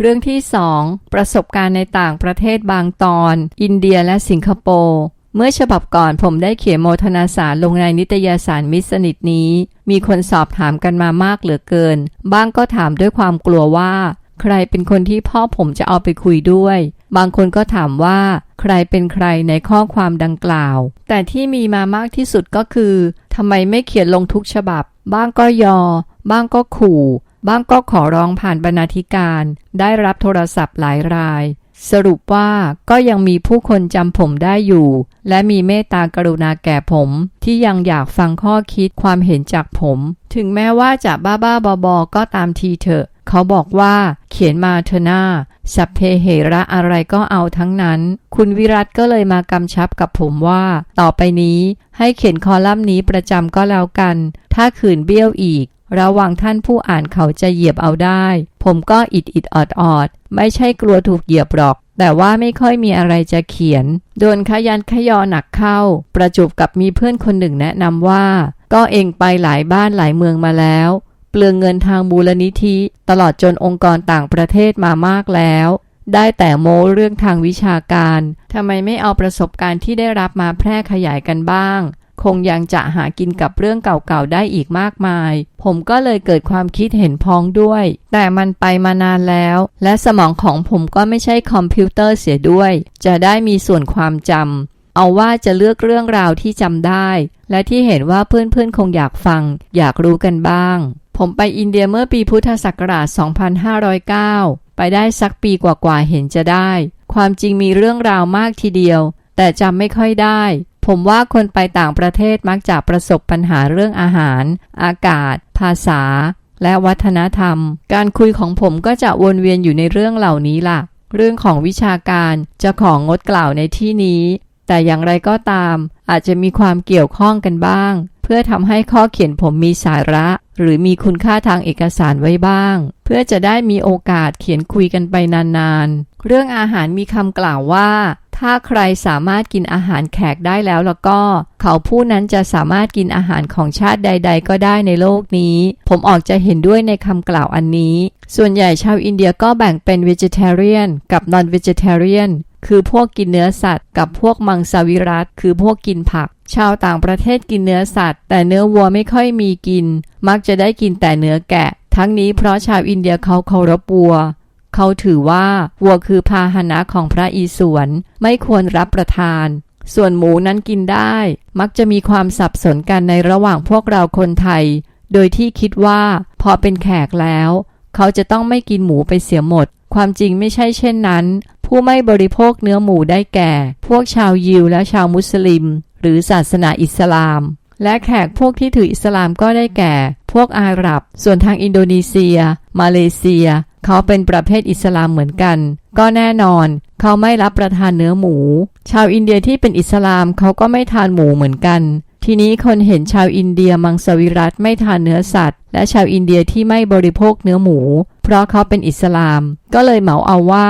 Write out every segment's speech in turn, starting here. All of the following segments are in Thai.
เรื่องที่ 2 ประสบการณ์ในต่างประเทศบางตอน อินเดียและสิงคโปร์เมื่อฉบับก่อนผมได้เขียนโมทนาสารลงในนิตยสารมิสนิทนี้ มีคนสอบถามกันมามากเหลือเกิน บ้างก็ถามด้วยความกลัวว่า ใครเป็นคนที่พ่อผมจะเอาไปคุยด้วย บางคนก็ถามว่า ใครเป็นใครในข้อความดังกล่าว แต่ที่มีมามากที่สุดก็คือทำไมไม่เขียนลงทุกฉบับ บ้างก็ยอ บ้างก็ขู่ บ้างก็ขอร้องผ่านบรรณาธิการ ได้รับโทรศัพท์หลายราย สรุปว่าก็ยังมีผู้คนจำผมได้อยู่ และมีเมตตากรุณาแก่ผมที่ยังอยากฟังข้อคิดความเห็นจากผม ถึงแม้ว่าจะบ้าบ้าบอบอก็ตามทีเถอะ เขาบอกว่าเขียนมาเถอะหน้าสัพเพเหระอะไรก็เอาทั้งนั้น คุณวิรัตก็เลยมากำชับกับผมว่า ต่อไปนี้ให้เขียนคอลัมน์นี้ประจำก็แล้วกัน ถ้าขืนเบี้ยวอีก ระวังท่านผู้อ่านเขาจะเหยียบเอาได้ ผมก็อิดอิดออดออดไม่ใช่กลัวถูกเหยียบหรอก แต่ว่าไม่ค่อยมีอะไรจะเขียน โดนขยันขยอหนักเข้า ประจุบกับมีเพื่อนคนหนึ่งแนะนำว่า ก็เองไปหลายบ้านหลายเมืองมาแล้ว เปลืองเงินทางมูลนิธิ ตลอดจนองค์กรต่างประเทศมามากแล้ว ได้แต่โม้เรื่องทางวิชาการทำไมไม่เอาประสบการณ์ที่ได้รับมาแพร่ขยายกันบ้าง คงยังจะหากินกับเรื่องเก่าๆได้อีกมากมาย ผมก็เลยเกิดความคิดเห็นพ้องด้วย แต่มันไปมานานแล้ว และสมองของผมก็ไม่ใช่คอมพิวเตอร์เสียด้วย จะได้มีส่วนความจำเอาว่าจะเลือกเรื่องราวที่จำได้ และที่เห็นว่าเพื่อนๆคงอยากฟัง อยากรู้กันบ้าง ผมไปอินเดียเมื่อปีพุทธศักราช 2509 ไปได้สักปีกว่าๆเห็นจะได้ ความจริงมีเรื่องราวมากทีเดียว แต่จำไม่ค่อยได้ ผมว่าคนไปต่างประเทศมักจะประสบปัญหาเรื่องอาหาร อากาศ ภาษา และวัฒนธรรม การคุยของผมก็จะวนเวียนอยู่ในเรื่องเหล่านี้ล่ะ เรื่องของวิชาการจะของงดกล่าวในที่นี้ แต่อย่างไรก็ตาม อาจจะมีความเกี่ยวข้องกันบ้าง เพื่อทำให้ข้อเขียนผมมีสาระ หรือมีคุณค่าทางเอกสารไว้บ้าง เพื่อจะได้มีโอกาสเขียนคุยกันไปนานๆ เรื่องอาหารมีคำกล่าวว่า ถ้าใครสามารถกินอาหารแขกได้แล้วแล้วก็ เขาผู้นั้นจะสามารถกินอาหารของชาติใด ๆ ก็ได้ในโลกนี้ ผมออกจะเห็นด้วยในคำกล่าวอันนี้ ส่วนใหญ่ชาวอินเดียก็แบ่งเป็น vegetarian กับ non vegetarian คือพวกกินเนื้อสัตว์ กับพวกมังสวิรัตคือพวกกินผัก ชาวต่างประเทศกินเนื้อสัตว์ แต่เนื้อวัวไม่ค่อยมีกิน มักจะได้กินแต่เนื้อแกะ ทั้งนี้เพราะชาวอินเดียเขาเคารพวัว เขาถือว่าวัวคือพาหนะของพระอิศวรไม่ควรรับประทาน ส่วนหมูนั้นกินได้ มักจะมีความสับสนกันในระหว่างพวกเราคนไทย โดยที่คิดว่าพอเป็นแขกแล้ว เขาจะต้องไม่กินหมูไปเสียหมด ความจริงไม่ใช่เช่นนั้น ผู้ไม่บริโภคเนื้อหมูได้แก่ พวกชาวยิวและชาวมุสลิม หรือศาสนาอิสลามและแขกพวกที่ถืออิสลามก็ได้แก่ พวกอาหรับ ส่วนทางอินโดนีเซีย มาเลเซีย เขาเป็นประเภทอิสลามเหมือนกัน ก็แน่นอน เขาไม่รับประทานเนื้อหมู ชาวอินเดียที่เป็นอิสลามเขาก็ไม่ทานหมูเหมือนกัน ทีนี้คนเห็นชาวอินเดียมังสวิรัตไม่ทานเนื้อสัตว์ และชาวอินเดียที่ไม่บริโภคเนื้อหมู เพราะเขาเป็นอิสลาม ก็เลยเหมาเอาว่า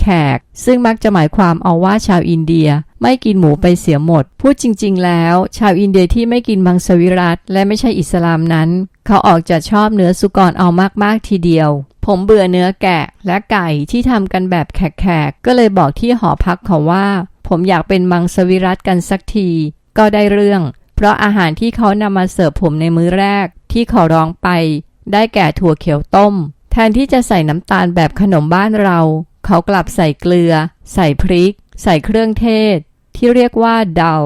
แขก ซึ่งมักจะหมายความเอาว่าชาวอินเดียไม่กินหมูไปเสียหมด พูดจริง ๆ แล้ว ชาวอินเดียที่ไม่กินมังสวิรัตและไม่ใช่อิสลามนั้น เขาออกจะชอบเนื้อสุกรเอามากๆทีเดียว ผมเบื่อเนื้อแกะและไก่ที่ทำกันแบบแขกๆก็เลยบอกที่หอพักเขาว่า ผมอยากเป็นมังสวิรัตกันสักที ก็ได้เรื่อง เพราะอาหารที่เขานำมาเสิร์ฟผมในมื้อแรก ที่ขอร้องไป ได้แก่ถั่วเขียวต้ม แทนที่จะใส่น้ำตาลแบบขนมบ้านเรา เขากลับใส่เกลือ ใส่พริก ใส่เครื่องเทศ ที่เรียกว่าเดา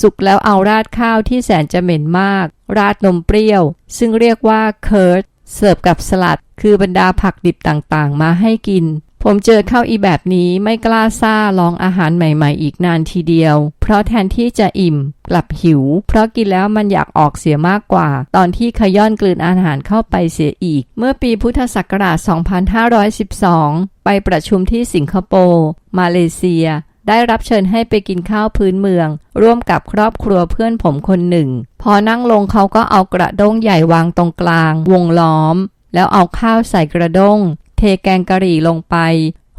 สุกแล้วเอาราดข้าวที่แสนจะเหม็นมาก ราดนมเปรี้ยว ซึ่งเรียกว่าเคิร์ดเสิร์ฟกับสลัด คือบรรดาผักดิบต่างๆ มาให้กิน ผมเจอข้าวอีแบบนี้ไม่กล้าซ่าลองอาหารใหม่ๆ อีกนานทีเดียว เพราะแทนที่จะอิ่ม กลับหิว เพราะกินแล้วมันอยากออกเสียมากกว่า ตอนที่ขย้อนกลืนอาหารเข้าไปเสียอีก เมื่อปีพุทธศักราช 2512 ไปประชุมที่สิงคโปร์ มาเลเซีย ได้รับเชิญให้ไปกินข้าวพื้นเมือง ร่วมกับครอบครัวเพื่อนผมคนหนึ่ง พอนั่งลงเขาก็เอากระด้งใหญ่วางตรงกลาง วงล้อม แล้วเอาข้าวใส่กระด้ง เทแกงกะหรี่ลงไป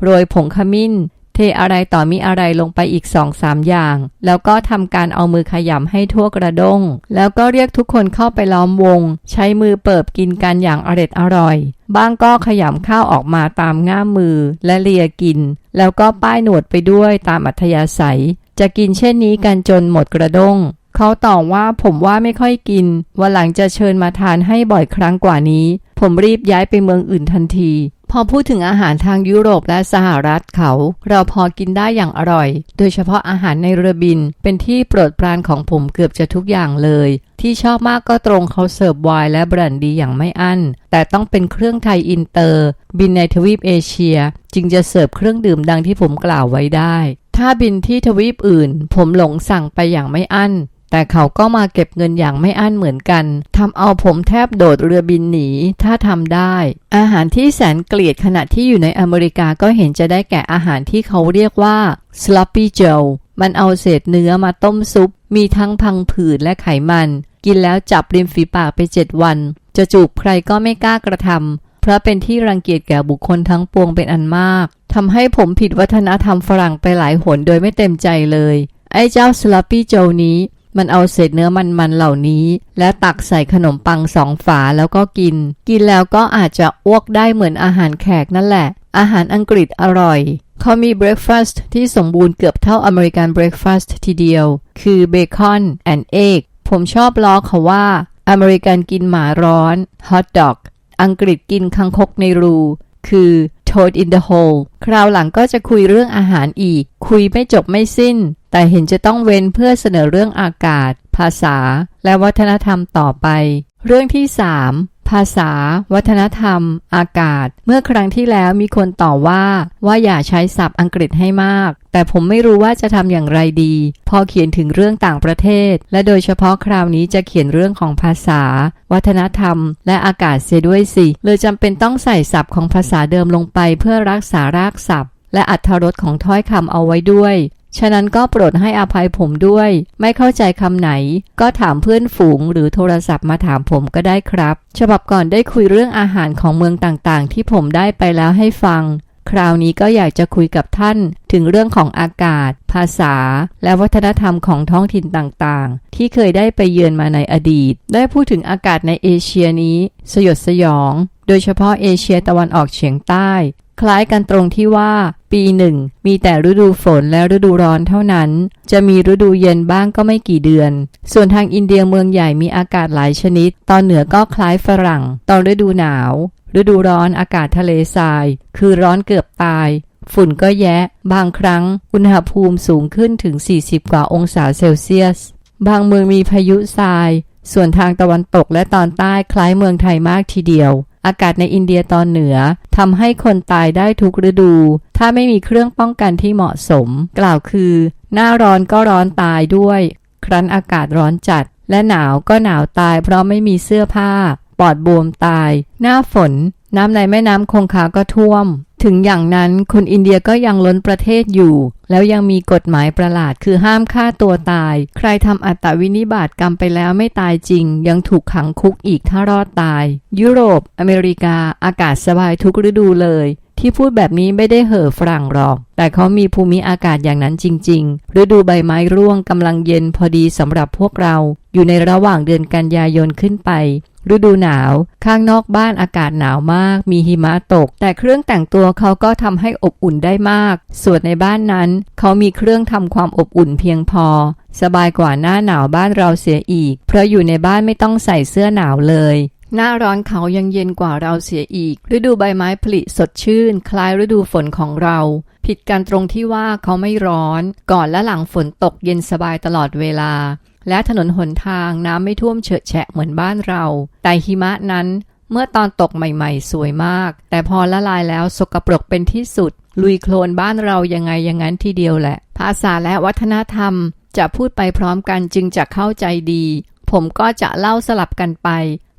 โรยผงขมิ้น เทอะไรต่อมีอะไรลงไปอีกสองสามอย่าง แล้วก็ทำการเอามือขยำให้ทั่วกระด้ง แล้วก็เรียกทุกคนเข้าไปล้อมวง ใช้มือเปิบกินกันอย่างอร็ดอร่อยบ้างก็ขยำข้าวออกมาตามง่ามมือและเลียกิน แล้วก็ป้ายหนวดไปด้วยตามอัธยาศัย จะกินเช่นนี้กันจนหมดกระด้งเขาตอบว่าผมว่าไม่ค่อยกิน วันหลังจะเชิญมาทานให้บ่อยครั้งกว่านี้ ผมรีบย้ายไปเมืองอื่นทันที พอพูดถึงอาหารทางยุโรปและสหรัฐเขา เราพอกินได้อย่างอร่อย โดยเฉพาะอาหารในเรือบิน เป็นที่โปรดปรานของผมเกือบจะทุกอย่างเลย ที่ชอบมากก็ตรงเขาเสิร์ฟไวน์และบรนดีอย่างไม่อั้น แต่ต้องเป็นเครื่องไทยอินเตอร์ บินในทวีปเอเชีย จึงจะเสิร์ฟเครื่องดื่มดังที่ผมกล่าวไว้ได้ ถ้าบินที่ทวีปอื่น ผมหลงสั่งไปอย่างไม่อั้น แต่เขาก็มาเก็บเงินอย่างไม่อั้นเหมือนกันทำเอาผมแทบโดดเรือบินหนี ถ้าทำได้ อาหารที่แสนเกลียดขณะที่อยู่ในอเมริกาก็เห็นจะได้แก่อาหารที่เขาเรียกว่า sloppy joe มันเอาเศษเนื้อมาต้มซุป มีทั้งพังผืดและไขมัน กินแล้วจับริมฝีปากไปเจ็ดวัน จะจูบใครก็ไม่กล้ากระทำเพราะเป็นที่รังเกียจแก่บุคคลทั้งปวงเป็นอันมากทำให้ผมผิดวัฒนธรรมฝรั่งไปหลายหนโดยไม่เต็มใจเลยไอ้เจ้าสลัปปี้โจนี้ มันเอาเศษเนื้อมันๆเหล่านี้ และตักใส่ขนมปังสองฝาแล้วก็กิน กินแล้วก็อาจจะอ้วกได้เหมือนอาหารแขกนั่นแหละ อาหารอังกฤษอร่อย เขามีเบรคฟาสต์ที่สมบูรณ์เกือบเท่าอเมริกันเบรคฟาสต์ทีเดียว คือเบคอนแอนด์เอ็กผมชอบล้อเขาว่าอเมริกันกินหมาร้อนฮอทดอกอังกฤษกินคังคกในรู คือ Toad in the hole คราวหลังก็จะคุยเรื่องอาหารอีก คุยไม่จบไม่สิ้น แต่เห็นจะต้องเว้นเพื่อเสนอเรื่องอากาศ ภาษา และวัฒนธรรมต่อไป เรื่องที่ 3 ภาษา วัฒนธรรม อากาศ เมื่อครั้งที่แล้วมีคนต่อว่าว่าอย่าใช้ศัพท์อังกฤษให้มาก แต่ผมไม่รู้ว่าจะทำอย่างไรดี พอเขียนถึงเรื่องต่างประเทศ และโดยเฉพาะคราวนี้จะเขียนเรื่องของภาษา วัฒนธรรม และอากาศเสียด้วยสิเลยจำเป็นต้องใส่ศัพท์ของภาษาเดิมลงไปเพื่อรักษารากศัพท์และอัธรสของถ้อยคำเอาไว้ด้วย ฉะนั้นก็โปรดให้อภัยผมด้วย ไม่เข้าใจคำไหน ก็ถามเพื่อนฝูงหรือโทรศัพท์มาถามผมก็ได้ครับ ฉบับก่อนได้คุยเรื่องอาหารของเมืองต่างๆ ที่ผมได้ไปแล้วให้ฟัง คราวนี้ก็อยากจะคุยกับท่านถึงเรื่องของอากาศ ภาษา และวัฒนธรรมของท้องถิ่นต่างๆ ที่เคยได้ไปเยือนมาในอดีต ได้พูดถึงอากาศในเอเชียนี้ สยดสยอง โดยเฉพาะเอเชียตะวันออกเฉียงใต้ คล้ายกันตรงที่ว่า ปีหนึ่งมีแต่ฤดูฝนและฤดูร้อนเท่านั้น จะมีฤดูเย็นบ้างก็ไม่กี่เดือน ส่วนทางอินเดียเมืองใหญ่มีอากาศหลายชนิด ตอนเหนือก็คล้ายฝรั่ง ตอนฤดูหนาว ฤดูร้อนอากาศทะเลทราย คือร้อนเกือบตาย ฝุ่นก็แยะ บางครั้งอุณหภูมิสูงขึ้นถึง 40 กว่าองศาเซลเซียส บางเมืองมีพายุทราย ส่วนทางตะวันตกและตอนใต้คล้ายเมืองไทยมากทีเดียวอากาศในอินเดียตอนเหนือ ทำให้คนตายได้ทุกฤดู ถ้าไม่มีเครื่องป้องกันที่เหมาะสม กล่าวคือ หน้าร้อนก็ร้อนตายด้วย ครั้นอากาศร้อนจัด และหนาวก็หนาวตาย เพราะไม่มีเสื้อผ้า ปอดบวมตาย หน้าฝน น้ำในแม่น้ำคงคาก็ท่วม ถึงอย่างนั้นคนอินเดียก็ยังล้นประเทศอยู่ แล้วยังมีกฎหมายประหลาดคือห้ามฆ่าตัวตาย ใครทำอัตวินิบาตกรรมไปแล้วไม่ตายจริง ยังถูกขังคุกอีกถ้ารอดตาย ยุโรป อเมริกา อากาศสบายทุกฤดูเลยที่พูดแบบนี้ไม่ได้เห่อฝรั่งหรอก แต่เขามีภูมิอากาศอย่างนั้นจริงๆ ฤดูใบไม้ร่วงกำลังเย็นพอดีสำหรับพวกเรา อยู่ในระหว่างเดือนกันยายนขึ้นไป ฤดูหนาว ข้างนอกบ้านอากาศหนาวมาก มีหิมะตก แต่เครื่องแต่งตัวเขาก็ทำให้อบอุ่นได้มาก ส่วนในบ้านนั้น เขามีเครื่องทำความอบอุ่นเพียงพอ สบายกว่าหน้าหนาวบ้านเราเสียอีก เพราะอยู่ในบ้านไม่ต้องใส่เสื้อหนาวเลยหน้าร้อนเขายังเย็นกว่าเราเสียอีก ฤดูใบไม้ผลิสดชื่น คล้ายฤดูฝนของเรา ผิดกันตรงที่ว่าเขาไม่ร้อน ก่อนและหลังฝนตกเย็นสบายตลอดเวลา และถนนหนทางน้ำไม่ท่วมเฉอะแฉะเหมือนบ้านเรา แต่หิมะนั้นเมื่อตอนตกใหม่ๆ สวยมาก แต่พอละลายแล้วสกปรกเป็นที่สุด ลุยโคลนบ้านเรายังไงอย่างนั้นทีเดียวแหละ ภาษาและวัฒนธรรม จะพูดไปพร้อมกันจึงจะเข้าใจดี ผมก็จะเล่าสลับกันไป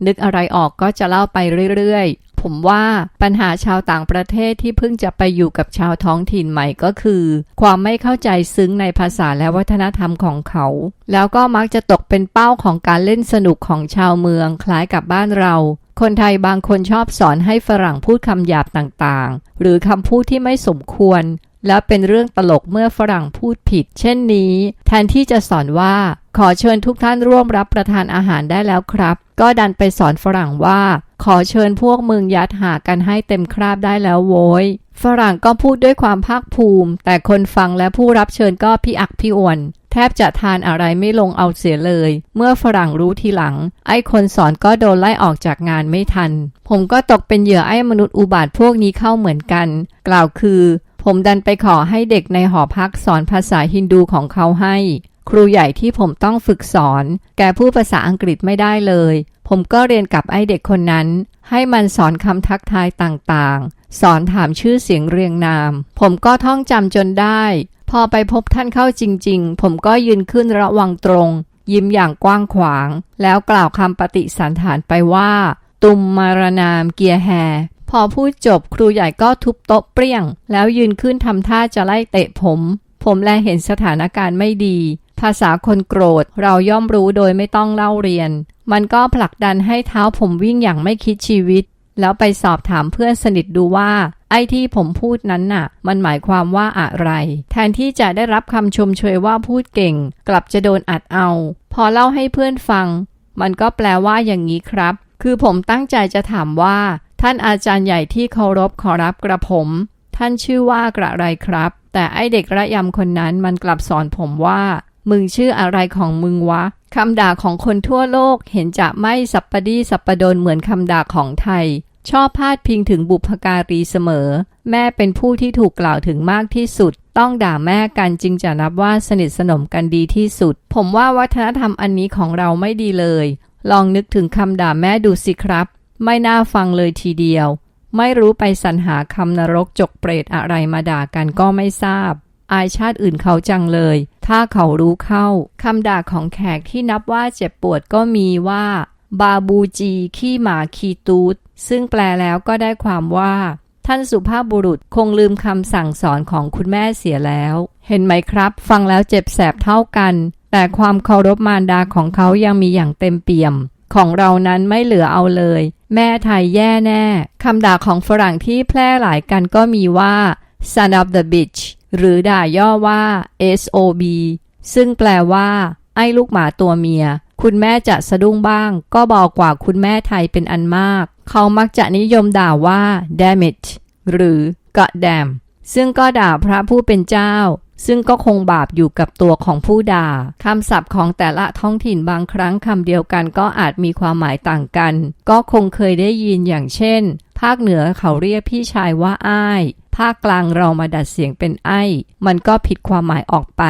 นึกอะไรออกก็จะเล่าไปเรื่อย ผมว่าปัญหาชาวต่างประเทศที่เพิ่งจะไปอยู่กับชาวท้องถิ่นใหม่ก็คือ ความไม่เข้าใจซึ้งในภาษาและวัฒนธรรมของเขา แล้วก็มักจะตกเป็นเป้าของการเล่นสนุกของชาวเมืองคล้ายกับบ้านเรา คนไทยบางคนชอบสอนให้ฝรั่งพูดคำหยาบต่างๆ หรือคำพูดที่ไม่สมควร แล้วเป็นเรื่องตลกเมื่อฝรั่งพูดผิด เช่นนี้ แทนที่จะสอนว่า ขอเชิญทุกท่านร่วมรับประทานอาหารได้แล้วครับ ก็ดันไปสอนฝรั่งว่า ขอเชิญพวกมึงยัดหากันให้เต็มคราบได้แล้วโว้ย ฝรั่งก็พูดด้วยความภาคภูมิ แต่คนฟังและผู้รับเชิญก็พี่อักพี่อวนแทบจะทานอะไรไม่ลงเอาเสียเลย เมื่อฝรั่งรู้ทีหลัง ไอ้คนสอนก็โดนไล่ออกจากงานไม่ทัน ผมก็ตกเป็นเหยื่อไอ้มนุษย์อุบาทพวกนี้เข้าเหมือนกัน กล่าวคือ ผมดันไปขอให้เด็กในหอพักสอนภาษาฮินดูของเขาให้ ครูใหญ่ที่ผมต้องฝึกสอน แกพูดภาษาอังกฤษไม่ได้เลย ผมก็เรียนกับไอเด็กคนนั้น ให้มันสอนคำทักทายต่างๆ สอนถามชื่อเสียงเรียงนาม ผมก็ท่องจำจนได้ พอไปพบท่านเข้าจริงๆ ผมก็ยืนขึ้นระวังตรง ยิ้มอย่างกว้างขวาง แล้วกล่าวคำปฏิสันฐานไปว่า ตุมมารนามเกียร์แฮพอพูดจบครูใหญ่ก็ทุบโต๊ะเปรี้ยง แล้วยืนขึ้นทำท่าจะไล่เตะผม ผมแลเห็นสถานการณ์ไม่ดี ภาษาคนโกรธเราย่อมรู้โดยไม่ต้องเล่าเรียน มันก็ผลักดันให้เท้าผมวิ่งอย่างไม่คิดชีวิต แล้วไปสอบถามเพื่อนสนิทดูว่า ไอ้ที่ผมพูดนั้นน่ะ มันหมายความว่าอะไร แทนที่จะได้รับคำชมเชยว่าพูดเก่ง กลับจะโดนอัดเอา พอเล่าให้เพื่อนฟัง มันก็แปลว่าอย่างนี้ครับ คือผมตั้งใจจะถามว่า ท่านอาจารย์ใหญ่ที่เคารพขอรับกระผม ท่านชื่อว่ากระไรครับ แต่ไอเด็กระยำคนนั้นมันกลับสอนผมว่า มึงชื่ออะไรของมึงวะคำด่าของคนทั่วโลกเห็นจะไม่สัปปดีสัปปดนเหมือนคำด่าของไทย ชอบพาดพิงถึงบุพการีเสมอ แม่เป็นผู้ที่ถูกกล่าวถึงมากที่สุด ต้องด่าแม่กันจึงจะนับว่าสนิทสนมกันดีที่สุด ผมว่าวัฒนธรรมอันนี้ของเราไม่ดีเลย ลองนึกถึงคำด่าแม่ดูสิครับ ไม่น่าฟังเลยทีเดียว ไม่รู้ไปสรรหาคำนรกจกเปรตอะไรมาด่ากันก็ไม่ทราบ อายชาติอื่นเขาจังเลย ถ้าเขารู้เข้าคำด่าของแขกที่นับว่าเจ็บปวดก็มีว่า บาบูจี ขี้หมาขีตูดซึ่งแปลแล้วก็ได้ความว่า ท่านสุภาพบุรุษคงลืมคำสั่งสอนของคุณแม่เสียแล้ว เห็นไหมครับ ฟังแล้วเจ็บแสบเท่ากัน แต่ความเคารพมารดาของเขายังมีอย่างเต็มเปี่ยม ของเรานั้นไม่เหลือเอาเลย แม่ไทยแย่แน่คำด่าของฝรั่งที่แพร่หลายกันก็มีว่า son of the bitch หรือด่าย่อว่า SOB ซึ่งแปลว่า ไอ้ลูกหมาตัวเมีย คุณแม่จะสะดุ้งบ้าง ก็บอกกว่าคุณแม่ไทยเป็นอันมาก เขามักจะนิยมด่าว่า damn it หรือ god damn ซึ่งก็ด่าพระผู้เป็นเจ้า ซึ่งก็คงบาปอยู่กับตัวของผู้ด่าคำศัพท์ของแต่ละท้องถิ่นบางครั้งคำเดียวกันก็อาจมีความหมายต่างกัน ก็คงเคยได้ยินอย่างเช่น ภาคเหนือเขาเรียกพี่ชายว่าอ้าย ภาคกลางเรามาดัดเสียงเป็นไอ้ มันก็ผิดความหมายออกไป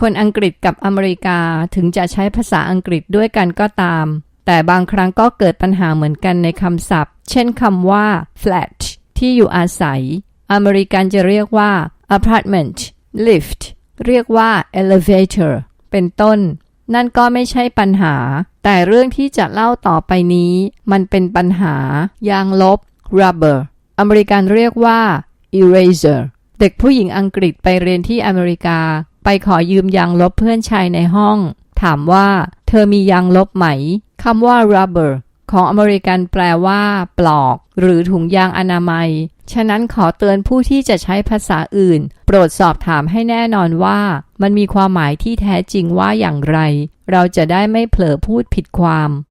คนอังกฤษกับอเมริกาถึงจะใช้ภาษาอังกฤษด้วยกันก็ตาม แต่บางครั้งก็เกิดปัญหาเหมือนกันในคำศัพท์ เช่นคำว่า flat ที่อยู่อาศัย อเมริกันจะเรียกว่า apartment lift เรียกว่า elevator เป็นต้น นั่นก็ไม่ใช่ปัญหา แต่เรื่องที่จะเล่าต่อไปนี้ มันเป็นปัญหา ยางลบ rubber อเมริกันเรียกว่า eraser เด็กผู้หญิงอังกฤษไปเรียนที่อเมริกา ไปขอยืมยางลบเพื่อนชายในห้อง ถามว่า เธอมียางลบไหมคำว่า rubber ของอเมริกันแปลว่า ปลอก หรือถุงยางอนามัย ฉะนั้นขอเตือนผู้ที่จะใช้ภาษาอื่น โปรดสอบถามให้แน่นอนว่า มันมีความหมายที่แท้จริงว่าอย่างไร เราจะได้ไม่เผลอพูดผิดความ